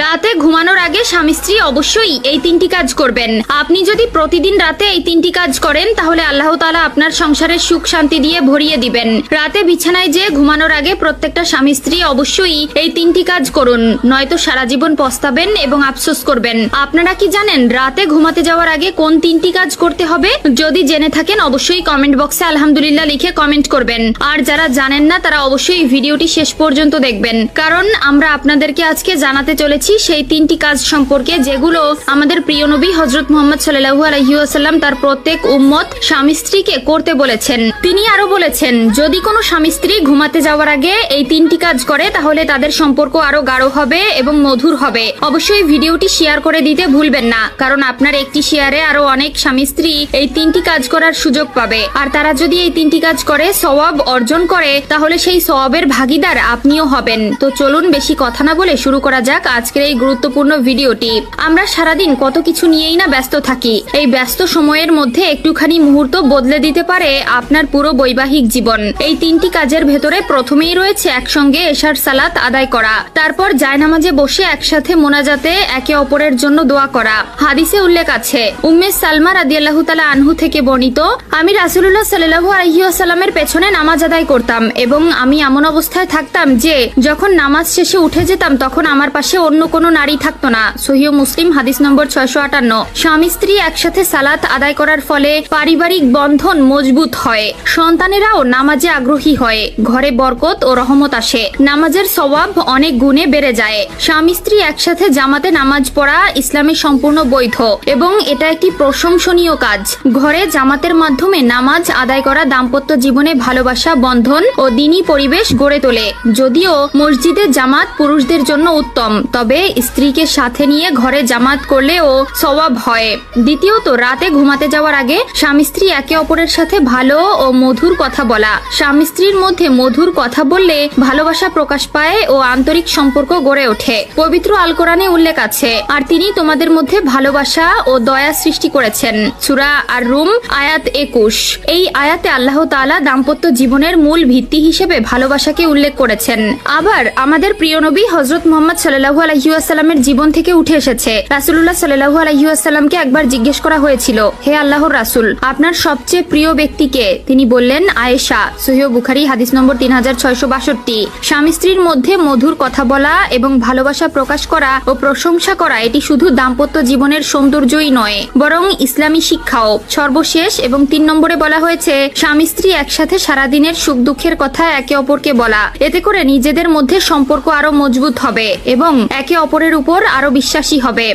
রাতে ঘুমানোর আগে স্বামী স্ত্রী অবশ্যই এই তিনটি কাজ করবেন। আপনি যদি প্রতিদিন রাতে এই তিনটি কাজ করেন, তাহলে আল্লাহ তালা আপনার সংসারের সুখ শান্তি দিয়ে ভরিয়ে দিবেন। রাতে বিছানায় যে ঘুমানোর আগে প্রত্যেকটা স্বামী স্ত্রী অবশ্যই এই তিনটি কাজ করুন। নয়তো সারা জীবন পস্তাবেন এবং আফসোস করবেন। আপনারা কি জানেন, রাতে ঘুমাতে যাওয়ার আগে কোন তিনটি কাজ করতে হবে? যদি জেনে থাকেন, অবশ্যই কমেন্ট বক্সে আলহামদুলিল্লাহ লিখে কমেন্ট করবেন। আর যারা জানেন না, তারা অবশ্যই ভিডিওটি শেষ পর্যন্ত দেখবেন। কারণ আমরা আপনাদেরকে আজকে জানাতে চলেছি সেই তিনটি কাজ সম্পর্কে, যেগুলো আমাদের প্রিয় নবী হজরত মোহাম্মদ সাল্লাহু আলহিউসাল্লাম তার প্রত্যেক উম্মত স্বামী স্ত্রীকে করতে বলেছেন। তিনি আরও বলেছেন, যদি কোনো স্বামী স্ত্রী ঘুমাতে যাওয়ার আগে এই তিনটি কাজ করে, তাহলে তাদের সম্পর্ক আরও গাঢ় হবে এবং মধুর হবে। অবশ্যই ভিডিওটি শেয়ার করে দিতে ভুলবেন না, কারণ আপনার একটি শেয়ারে আরও অনেক স্বামী স্ত্রী এই তিনটি কাজ করার সুযোগ পাবে। আর তারা যদি এই তিনটি কাজ করে, সওয়াব অর্জন করে, তাহলে সেই সওয়াবের ভাগিদার আপনিও হবেন। তো চলুন বেশি কথা না বলে শুরু করা যাক আজকের এই গুরুত্বপূর্ণ ভিডিওটি। আমরা সারাদিন কত কিছু নিয়েই না ব্যস্ত থাকি। এই ব্যস্ত সময়ের মধ্যে একটুখানি মুহূর্ত বদলে দিতে পারে আপনার পুরো বৈবাহিক জীবন। এই তিনটি কাজের ভেতরে প্রথমেই রয়েছে একসঙ্গে এশার সালাত আদায় করা। তারপর জায়নামাজে বসে একসাথে মোনাজাতে একে অপরের জন্য দোয়া করা। হাদিসে উল্লেখ আছে, উম্মে সালমা রাদিয়াল্লাহু তাআলা আনহু থেকে বর্ণিত, আমি রাসূলুল্লাহ সাল্লাল্লাহু আলাইহি ওয়াসাল্লামের পেছনে নামাজ আদায় করতাম এবং আমি এমন অবস্থায় থাকতাম যে যখন নামাজ শেষে উঠে যেতাম তখন আমার পাশে অন্য কোনো নারী থাকতো না। সহিহ মুসলিম, হাদিস নম্বর ছয়শো আটান্ন। স্বামী স্ত্রী একসাথে সালাত আদায় করার ফলে পারিবারিক বন্ধন মজবুত হয়। সন্তানেরাও নামাজে আগ্রহী হয়। ঘরে বরকত ও রহমত আসে। নামাজের সওয়াব অনেক গুণে বেড়ে যায়। স্বামী স্ত্রী একসাথে জামাতে নামাজ পড়া ইসলামে সম্পূর্ণ বৈধ এবং এটা একটি প্রশংসনীয় কাজ। ঘরে জামাতের মাধ্যমে নামাজ আদায় করা দাম্পত্য জীবনে ভালোবাসা, বন্ধন ও দিনী পরিবেশ গড়ে তোলে। যদিও মসজিদে জামাত পুরুষদের জন্য উত্তম, তবে স্ত্রীকে সাথে নিয়ে ঘরে জামাত করলেও সওয়াব হয়। দ্বিতীয়ত, রাতে ঘুমাতে যাওয়ার আগে স্বামী স্ত্রী একে অপরের সাথে ভালো ও মধুর কথা বলা। স্বামী স্ত্রীর মধ্যে মধুর কথা বললে ভালোবাসা প্রকাশ পায় ও আন্তরিক সম্পর্ক গড়ে ওঠে। পবিত্র আল কোরআনে উল্লেখ আছে, আর তিনি তোমাদের মধ্যে ভালোবাসা ও দয়া সৃষ্টি করেছেন। সুরা আর রুম আয়াত একুশ। এই আয়াতে আল্লাহ তাআলা দাম্পত্য জীবনের মূল ভিত্তি হিসেবে ভালোবাসাকে উল্লেখ করেছেন। আবার আমাদের প্রিয় নবী হজরত মোহাম্মদ সাল্লাহু আলহিউসাল্লামের জীবন থেকে উঠে এসেছে। রাসুল্লাহ সাল্লাহু আলহিউসাল্লামকে একবার জিজ্ঞেস করা হয়েছিল, হে আল্লাহর রাসুল, আপনার সবচেয়ে প্রিয় ব্যক্তিকে তিনি বললেন, আয়েশা, সহিহ বুখারি, হাদিস নম্বর তিন হাজার ছয়শো বাষট্টি। স্বামী স্ত্রীর মধ্যে মধুর কথা বলা এবং ভালোবাসা প্রকাশ করা ও প্রশংসা করা, এটি শুধু দাম্পত্য জীবনের সৌন্দর্যই নয়, বরং ইসলামী শিক্ষাও। সর্বশেষ এবং তিন নম্বরে বলা হয়েছে, স্বামী স্ত্রী একসাথে সারাদিনের সুখ দুঃখের কথা একে অপরকে বলা। এতে করে নিজেদের মধ্যে সম্পর্ক আরও মজবুত হবে এবং একে অপরের উপর আরও বিশ্বাসী হবে।